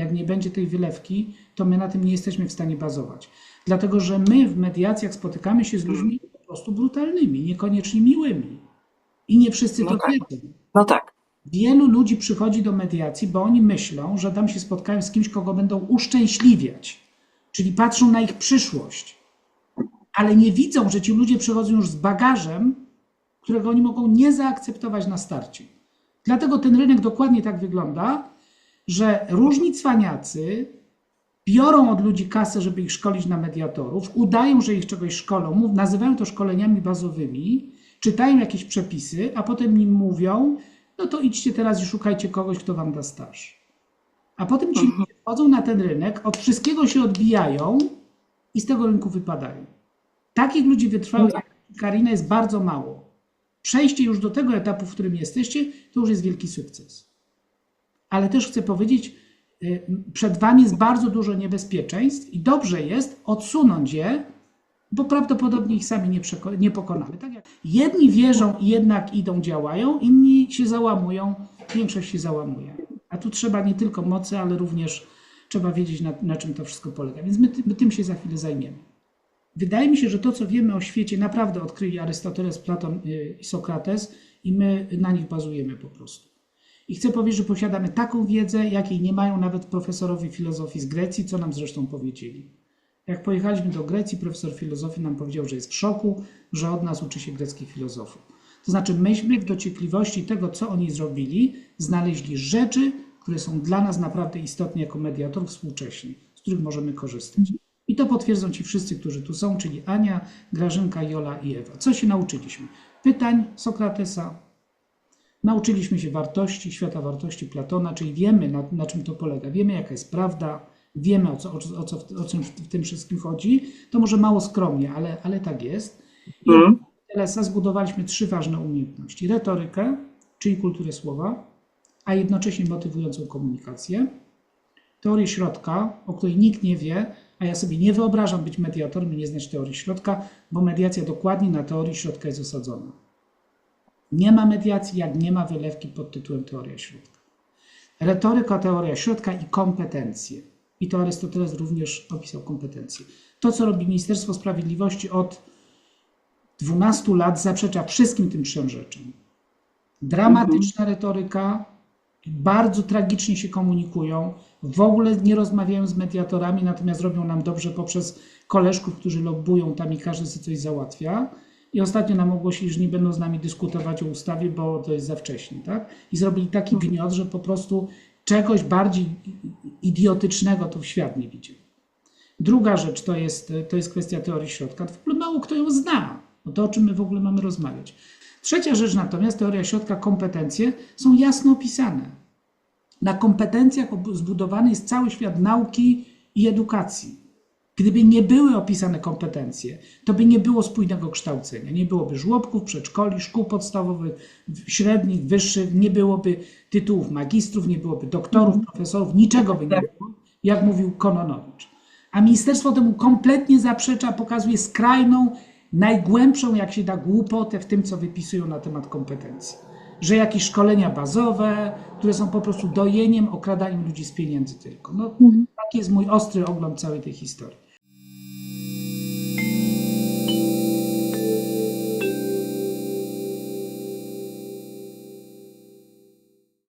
jak nie będzie tej wylewki, to my na tym nie jesteśmy w stanie bazować. Dlatego, że my w mediacjach spotykamy się z ludźmi po prostu brutalnymi, niekoniecznie miłymi. I nie wszyscy No to tak. wiedzą. No tak. Wielu ludzi przychodzi do mediacji, bo oni myślą, że tam się spotkają z kimś, kogo będą uszczęśliwiać, czyli patrzą na ich przyszłość, ale nie widzą, że ci ludzie przychodzą już z bagażem, którego oni mogą nie zaakceptować na starcie. Dlatego ten rynek dokładnie tak wygląda, że różni cwaniacy biorą od ludzi kasę, żeby ich szkolić na mediatorów, udają, że ich czegoś szkolą, nazywają to szkoleniami bazowymi, czytają jakieś przepisy, a potem im mówią, no to idźcie teraz i szukajcie kogoś, kto wam da staż. A potem ci ludzie wchodzą na ten rynek, od wszystkiego się odbijają i z tego rynku wypadają. Takich ludzi wytrwałych jak Karina jest bardzo mało. Przejście już do tego etapu, w którym jesteście, to już jest wielki sukces. Ale też chcę powiedzieć, y, przed Wami jest bardzo dużo niebezpieczeństw i dobrze jest odsunąć je, bo prawdopodobnie ich sami nie, nie pokonamy. Tak jedni wierzą i jednak idą, działają, inni się załamują, większość się załamuje. A tu trzeba nie tylko mocy, ale również trzeba wiedzieć, na, na czym to wszystko polega. Więc my, ty- my tym się za chwilę zajmiemy. Wydaje mi się, że to, co wiemy o świecie, naprawdę odkryli Arystoteles, Platon y, i Sokrates i my na nich bazujemy po prostu. I chcę powiedzieć, że posiadamy taką wiedzę, jakiej nie mają nawet profesorowie filozofii z Grecji, co nam zresztą powiedzieli. Jak pojechaliśmy do Grecji, profesor filozofii nam powiedział, że jest w szoku, że od nas uczy się greckich filozofów. To znaczy, myśmy w dociekliwości tego, co oni zrobili, znaleźli rzeczy, które są dla nas naprawdę istotne jako mediatorów współcześni, z których możemy korzystać. I to potwierdzą ci wszyscy, którzy tu są, czyli Ania, Grażynka, Jola i Ewa. Co się nauczyliśmy? Pytań Sokratesa, Nauczyliśmy się wartości, świata wartości Platona, czyli wiemy, na, na czym to polega, wiemy, jaka jest prawda, wiemy, o co, o, co- o, w- czym tym wszystkim chodzi. To może mało skromnie, ale, ale tak jest. I od Telesa zbudowaliśmy trzy ważne umiejętności. Retorykę, czyli kulturę słowa, a jednocześnie motywującą komunikację. Teorię środka, o której nikt nie wie, a ja sobie nie wyobrażam być mediatorem i nie znać teorii środka, bo mediacja dokładnie na teorii środka jest osadzona. Nie ma mediacji, jak nie ma wylewki pod tytułem teoria środka. Retoryka, teoria środka i kompetencje. I to Arystoteles również opisał kompetencje. To, co robi Ministerstwo Sprawiedliwości od 12 lat, zaprzecza wszystkim tym trzem rzeczom. Dramatyczna retoryka, bardzo tragicznie się komunikują, w ogóle nie rozmawiają z mediatorami, natomiast robią nam dobrze poprzez koleżków, którzy lobbują tam i każdy sobie coś załatwia. I ostatnio nam ogłosili, że nie będą z nami dyskutować o ustawie, bo to jest za wcześnie, tak? I zrobili taki gniot, że po prostu czegoś bardziej idiotycznego to w świat nie widział. Druga rzecz to jest, to jest kwestia teorii środka. W ogóle mało kto ją zna. No to o czym my w ogóle mamy rozmawiać. Trzecia rzecz natomiast, teoria środka, kompetencje są jasno opisane. Na kompetencjach zbudowany jest cały świat nauki i edukacji. Gdyby nie były opisane kompetencje, to by nie było spójnego kształcenia. Nie byłoby żłobków, przedszkoli, szkół podstawowych, średnich, wyższych, nie byłoby tytułów magistrów, nie byłoby doktorów, profesorów, niczego by nie było, jak mówił Kononowicz. A ministerstwo temu kompletnie zaprzecza, pokazuje skrajną, najgłębszą, jak się da, głupotę w tym, co wypisują na temat kompetencji. Że jakieś szkolenia bazowe, które są po prostu dojeniem, okradaniem ludzi z pieniędzy tylko. No, taki jest mój ostry ogląd całej tej historii.